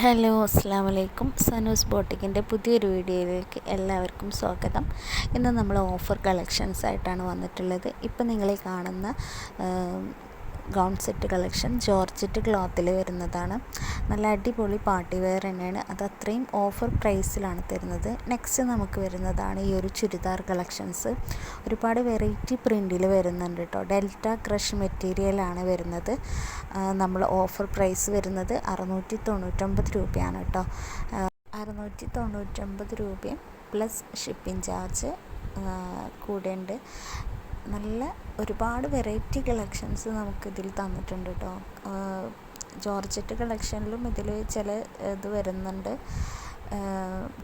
Hello അസ്സാം വലൈക്കും സനൂസ് ബോട്ടിക്കിന്റെ പുതിയൊരു വീഡിയോയിലേക്ക് എല്ലാവർക്കും സ്വാഗതം. ഇന്ന് നമ്മൾ ഓഫർ കളക്ഷൻസ് ആയിട്ടാണ് വന്നിട്ടുള്ളത്. ഇപ്പം നിങ്ങളെ കാണുന്ന ഗൗൺ സെറ്റ് കളക്ഷൻ ജോർജറ്റ് ക്ലോത്തിൽ വരുന്നതാണ്. നല്ല അടിപൊളി പാർട്ടി വെയർ തന്നെയാണ്. അത് അത്രയും ഓഫർ പ്രൈസിലാണ് തരുന്നത്. നെക്സ്റ്റ് നമുക്ക് വരുന്നതാണ് ഈ ഒരു ചുരിദാർ കളക്ഷൻസ്. ഒരുപാട് വെറൈറ്റി പ്രിന്റിൽ വരുന്നുണ്ട് കേട്ടോ. ഡെൽറ്റ ക്രഷ് മെറ്റീരിയലാണ് വരുന്നത്. നമ്മൾ ഓഫർ പ്രൈസ് വരുന്നത് അറുന്നൂറ്റി തൊണ്ണൂറ്റൊമ്പത് രൂപയാണ് കേട്ടോ. അറുന്നൂറ്റി തൊണ്ണൂറ്റൊമ്പത് രൂപയും പ്ലസ് ഷിപ്പിംഗ് ചാർജ് കൂടെയുണ്ട്. നല്ല ഒരുപാട് വെറൈറ്റി കളക്ഷൻസ് നമുക്കിതിൽ തന്നിട്ടുണ്ട് കേട്ടോ ജോർജറ്റ് കളക്ഷനിലും ഇതിൽ ചില ഇത് വരുന്നുണ്ട്.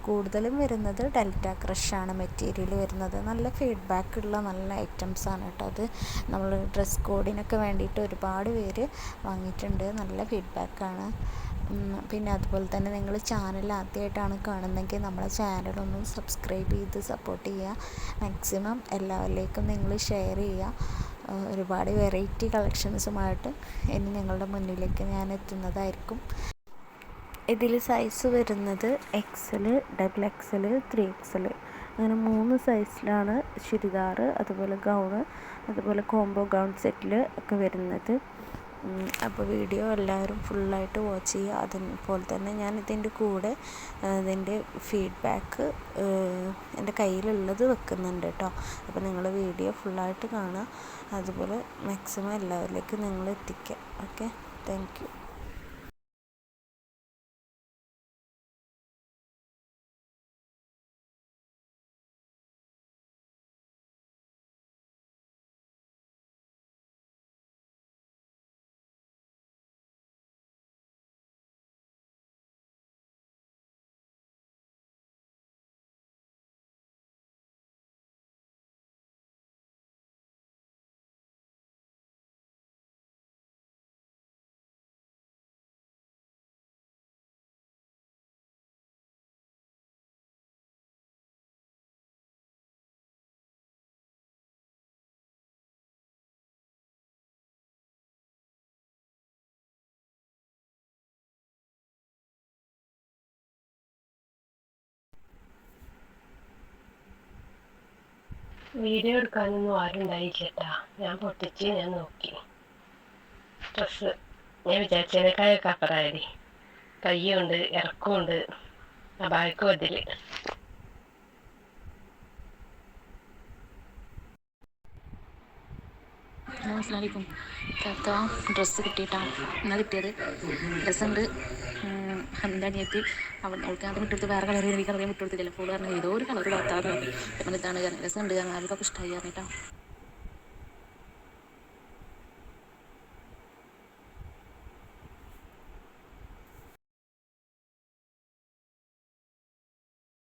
കൂടുതലും വരുന്നത് ഡെൽറ്റ ക്രഷാണ് മെറ്റീരിയൽ വരുന്നത്. നല്ല ഫീഡ്ബാക്ക് ഉള്ള നല്ല ഐറ്റംസ് ആണ് കേട്ടോ അത്. നമ്മൾ ഡ്രസ് കോഡിനൊക്കെ വേണ്ടിയിട്ട് ഒരുപാട് പേര് വാങ്ങിയിട്ടുണ്ട്. നല്ല ഫീഡ്ബാക്കാണ് പിന്നെ അതുപോലെ തന്നെ നിങ്ങൾ ചാനൽ ആദ്യമായിട്ടാണ് കാണുന്നതെങ്കിൽ നമ്മളെ ചാനലൊന്ന് സബ്സ്ക്രൈബ് ചെയ്ത് സപ്പോർട്ട് ചെയ്യുക. മാക്സിമം എല്ലാവരിലേക്കും നിങ്ങൾ ഷെയർ ചെയ്യുക. ഒരുപാട് വെറൈറ്റി കളക്ഷൻസുമായിട്ട് ഇനി നിങ്ങളുടെ മുന്നിലേക്ക് ഞാൻ എത്തുന്നതായിരിക്കും. ഇതിൽ സൈസ് വരുന്നത് XL double XL three XL അങ്ങനെ മൂന്ന് സൈസിലാണ് ചുരിദാർ അതുപോലെ ഗൗണ് അതുപോലെ കോംബോ ഗൗൺ സെറ്റിൽ ഒക്കെ വരുന്നത്. അപ്പോൾ വീഡിയോ എല്ലാവരും ഫുള്ളായിട്ട് വാച്ച് ചെയ്യുക. അതുപോലെ തന്നെ ഞാൻ ഇതിന്റെ കൂടെ ഇതിന്റെ ഫീഡ്ബാക്ക് എന്റെ കയ്യിലുള്ളത് വെക്കുന്നുണ്ട് കേട്ടോ. അപ്പോൾ നിങ്ങൾ വീഡിയോ ഫുള്ളായിട്ട് കാണുക. അതുപോലെ മാക്സിമം എല്ലാവരിലേക്കും നിങ്ങൾ എത്തിക്കുക ഓക്കെ താങ്ക് വീഡിയോ എടുക്കാനൊന്നും ആരും ഉണ്ടായില്ലേട്ടാ ഞാൻ പൊട്ടിച്ച് ഞാൻ നോക്കി. ഡ്രസ്സ് ഞാൻ വിചാരിച്ചതിനേക്കായ കപ്പറായി കയ്യുണ്ട് ഇറക്കമുണ്ട് ആ ബാക്കും അതിൽ ഡ്രസ് കിട്ടിയിട്ടാണ്. എന്നാ കിട്ടിയത്. ഡ്രസ്സുണ്ട് എന്റെ അനിയത്തി അവൾ അവൾക്ക് അത് വിട്ടെടുത്ത് വേറെ കളർ എനിക്ക് അറിയാൻ വിട്ടെടുത്തില്ല ഫുൾ പറഞ്ഞു ഏതോ ഒരു കളർ താത്താന്ന് അപ്പം കാരണം രസമുണ്ട്. അവർക്കൊക്കെ ഇഷ്ടമായി പറഞ്ഞിട്ടാ.